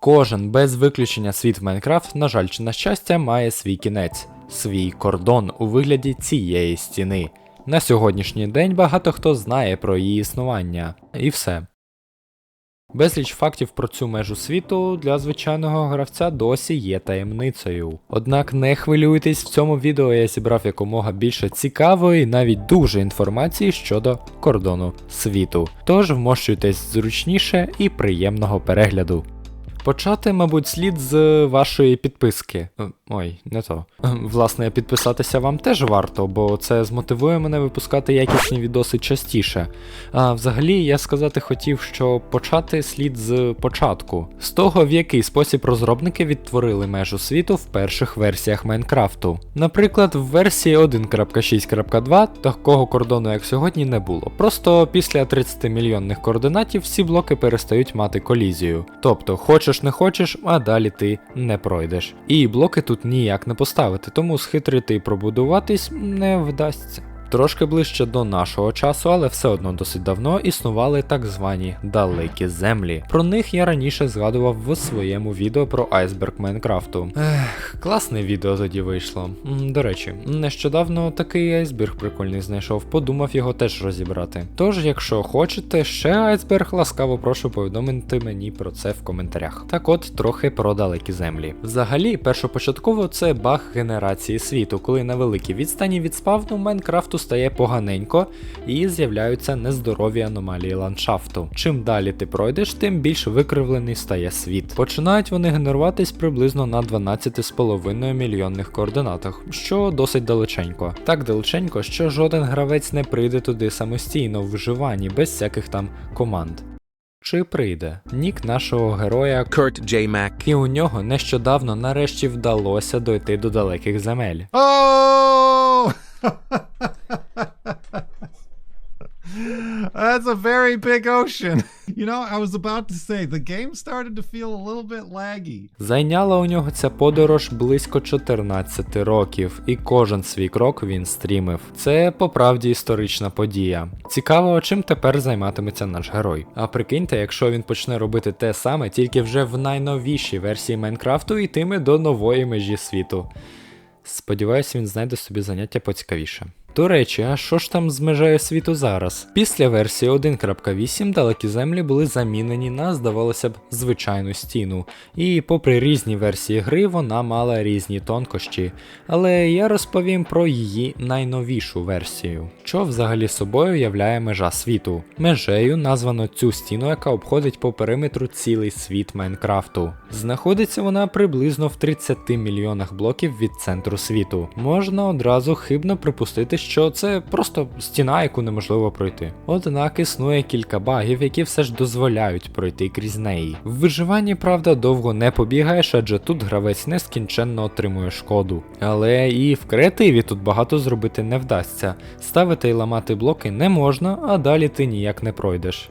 Кожен без виключення світ в Майнкрафт, на жаль чи на щастя, має свій кінець, свій кордон у вигляді цієї стіни. На сьогоднішній день багато хто знає про її існування. І все. Безліч фактів про цю межу світу для звичайного гравця досі є таємницею. Однак не хвилюйтесь, в цьому відео я зібрав якомога більше цікавої, навіть дуже інформації щодо кордону світу. Тож вмощуйтесь зручніше і приємного перегляду. Почати, мабуть, слід з вашої підписки. Е, Ой, не то. Е, Власне, підписатися вам теж варто, бо це змотивує мене випускати якісні відоси частіше. А взагалі, я сказати хотів, що почати слід з початку, з того, в який спосіб розробники відтворили межу світу в перших версіях Майнкрафту. Наприклад, в версії 1.6.2 такого кордону, як сьогодні, не було. Просто після 30 мільйонних координатів всі блоки перестають мати колізію. Тобто, хочеш не хочеш, а далі ти не пройдеш. І блоки тут ніяк не поставити, тому схитрити і пробудуватись не вдасться. Трошки ближче до нашого часу, але все одно досить давно існували так звані далекі землі. Про них я раніше згадував в своєму відео про айсберг Майнкрафту. Ех, класне відео тоді вийшло. До речі, нещодавно такий айсберг прикольний знайшов, подумав його теж розібрати. Тож, якщо хочете ще айсберг, ласкаво прошу повідомити мені про це в коментарях. Так от, трохи про далекі землі. Взагалі, першопочатково це баг генерації світу, коли на великій відстані від спавну Майнкрафту стає поганенько і з'являються нездорові аномалії ландшафту. Чим далі ти пройдеш, тим більш викривлений стає світ. Починають вони генеруватись приблизно на 12,5 мільйонних координатах, що досить далеченько. Так далеченько, що жоден гравець не прийде туди самостійно в виживанні без всяких там команд. Чи прийде? Нік нашого героя Kurt J. Mac. і у нього нещодавно нарешті вдалося дойти до далеких земель. Oh! That's a very big ocean. You know, I was about to say the game started to feel a little bit laggy. Зайняла у нього ця подорож близько 14 років, і кожен свій крок він стрімив. Це по правді історична подія. Цікаво, чим тепер займатиметься наш герой. А прикиньте, якщо він почне робити те саме, тільки вже в найновішій версії Майнкрафту йтиме до нової межі світу. Сподіваюсь, він знайде собі заняття поцікавіше. До речі, а що ж там з межею світу зараз? Після версії 1.8 далекі землі були замінені на, здавалося б, звичайну стіну, і попри різні версії гри, вона мала різні тонкощі. Але я розповім про її найновішу версію. Що взагалі собою являє межа світу? Межею названо цю стіну, яка обходить по периметру цілий світ Майнкрафту. Знаходиться вона приблизно в 30 мільйонах блоків від центру світу. Можна одразу хибно припустити, що це просто стіна, яку неможливо пройти. Однак існує кілька багів, які все ж дозволяють пройти крізь неї. В виживанні, правда, довго не побігаєш, адже тут гравець нескінченно отримує шкоду. Але і в креативі тут багато зробити не вдасться. Ставити і ламати блоки не можна, а далі ти ніяк не пройдеш.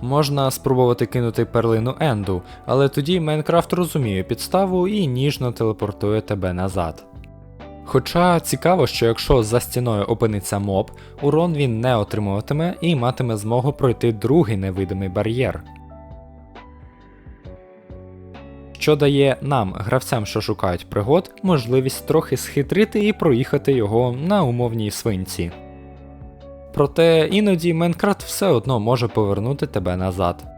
Можна спробувати кинути перлину Енду, але тоді Майнкрафт розуміє підставу і ніжно телепортує тебе назад. Хоча цікаво, що якщо за стіною опиниться моб, урон він не отримуватиме і матиме змогу пройти другий невидимий бар'єр. Що дає нам, гравцям, що шукають пригод, можливість трохи схитрити і проїхати його на умовній свинці. Проте іноді Майнкрафт все одно може повернути тебе назад.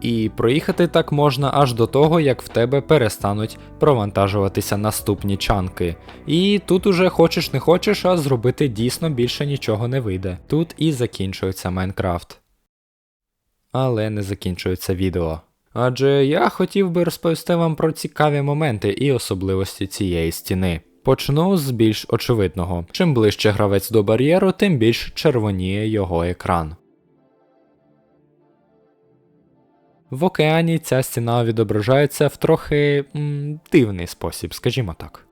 І проїхати так можна аж до того, як в тебе перестануть провантажуватися наступні чанки. І тут уже хочеш не хочеш, а зробити дійсно більше нічого не вийде. Тут і закінчується Майнкрафт. Але не закінчується відео. Адже я хотів би розповісти вам про цікаві моменти і особливості цієї стіни. Почну з більш очевидного. Чим ближче гравець до бар'єру, тим більш червоніє його екран. В океані ця стіна відображається в трохи м, дивний спосіб, скажімо так.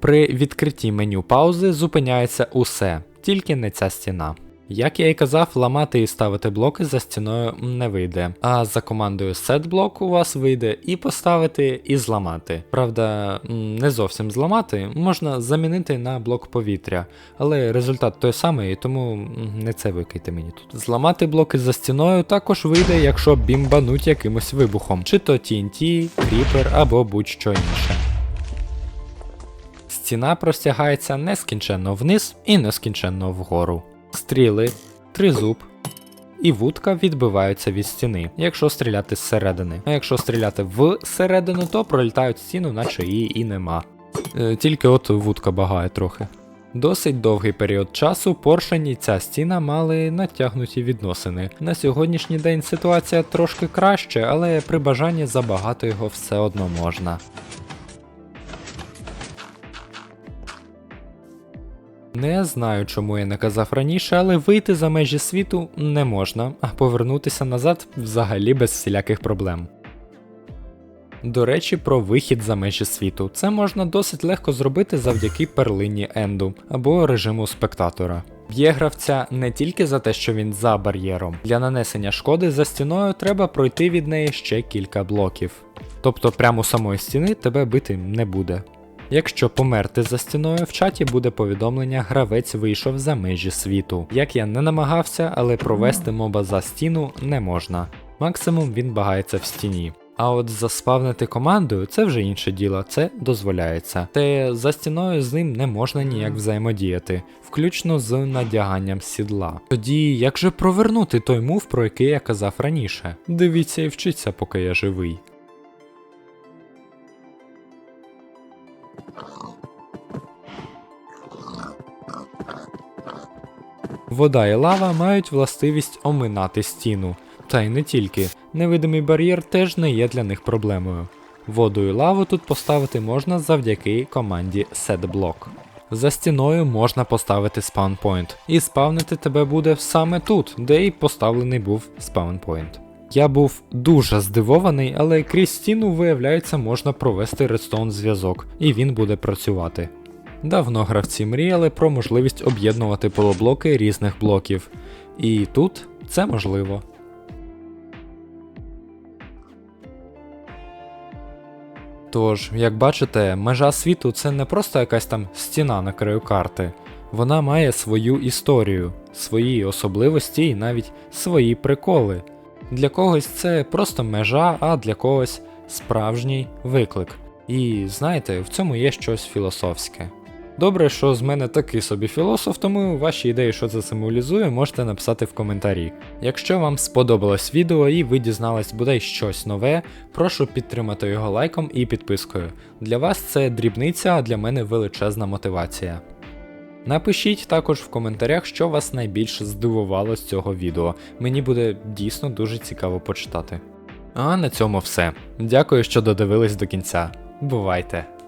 При відкритті меню паузи зупиняється усе, тільки не ця стіна. Як я і казав, ламати і ставити блоки за стіною не вийде. А за командою setBlock у вас вийде і поставити, і зламати. Правда, не зовсім зламати, можна замінити на блок повітря, але результат той самий, тому не це викайте мені тут. Зламати блоки за стіною також вийде, якщо бімбануть якимось вибухом, чи то TNT, кріпер або будь-що інше. Стіна простягається нескінченно вниз і нескінченно вгору. Стріли, тризуб і вудка відбиваються від стіни, якщо стріляти зсередини. А якщо стріляти всередину, то пролітають стіну, наче її і нема. Е, тільки от вудка багає трохи. Досить довгий період часу поршень і ця стіна мали натягнуті відносини. На сьогоднішній день ситуація трошки краще, але при бажанні забагато його все одно можна. Не знаю, чому я не казав раніше, але вийти за межі світу не можна, а повернутися назад взагалі без всіляких проблем. До речі, про вихід за межі світу. Це можна досить легко зробити завдяки перлині Енду або режиму спектатора. Б'є гравця не тільки за те, що він за бар'єром. Для нанесення шкоди за стіною треба пройти від неї ще кілька блоків. Тобто прямо самої стіни тебе бити не буде. Якщо померти за стіною, в чаті буде повідомлення гравець вийшов за межі світу. Як я не намагався, але провести моба за стіну не можна. Максимум він багається в стіні. А от заспавнити командою це вже інше діло, це дозволяється. Та за стіною з ним не можна ніяк взаємодіяти, включно з надяганням сідла. Тоді як же провернути той мув, про який я казав раніше? Дивіться і вчіться, поки я живий. Вода і лава мають властивість оминати стіну. Та й не тільки. Невидимий бар'єр теж не є для них проблемою. Воду і лаву тут поставити можна завдяки команді setBlock. За стіною можна поставити спаунпойнт, і спавнити тебе буде саме тут, де й поставлений був спаунпойнт. Я був дуже здивований, але крізь стіну, виявляється, можна провести редстоун зв'язок, і він буде працювати. Давно гравці мріяли про можливість об'єднувати полублоки різних блоків. І тут це можливо. Тож, як бачите, межа світу це не просто якась там стіна на краю карти. Вона має свою історію, свої особливості і навіть свої приколи. Для когось це просто межа, а для когось справжній виклик. І знаєте, в цьому є щось філософське. Добре, що з мене такий собі філософ, тому ваші ідеї, що це символізує, можете написати в коментарі. Якщо вам сподобалось відео і ви дізнались бодай щось нове, прошу підтримати його лайком і підпискою. Для вас це дрібниця, а для мене величезна мотивація. Напишіть також в коментарях, що вас найбільше здивувало з цього відео. Мені буде дійсно дуже цікаво почитати. А на цьому все. Дякую, що додивились до кінця. Бувайте!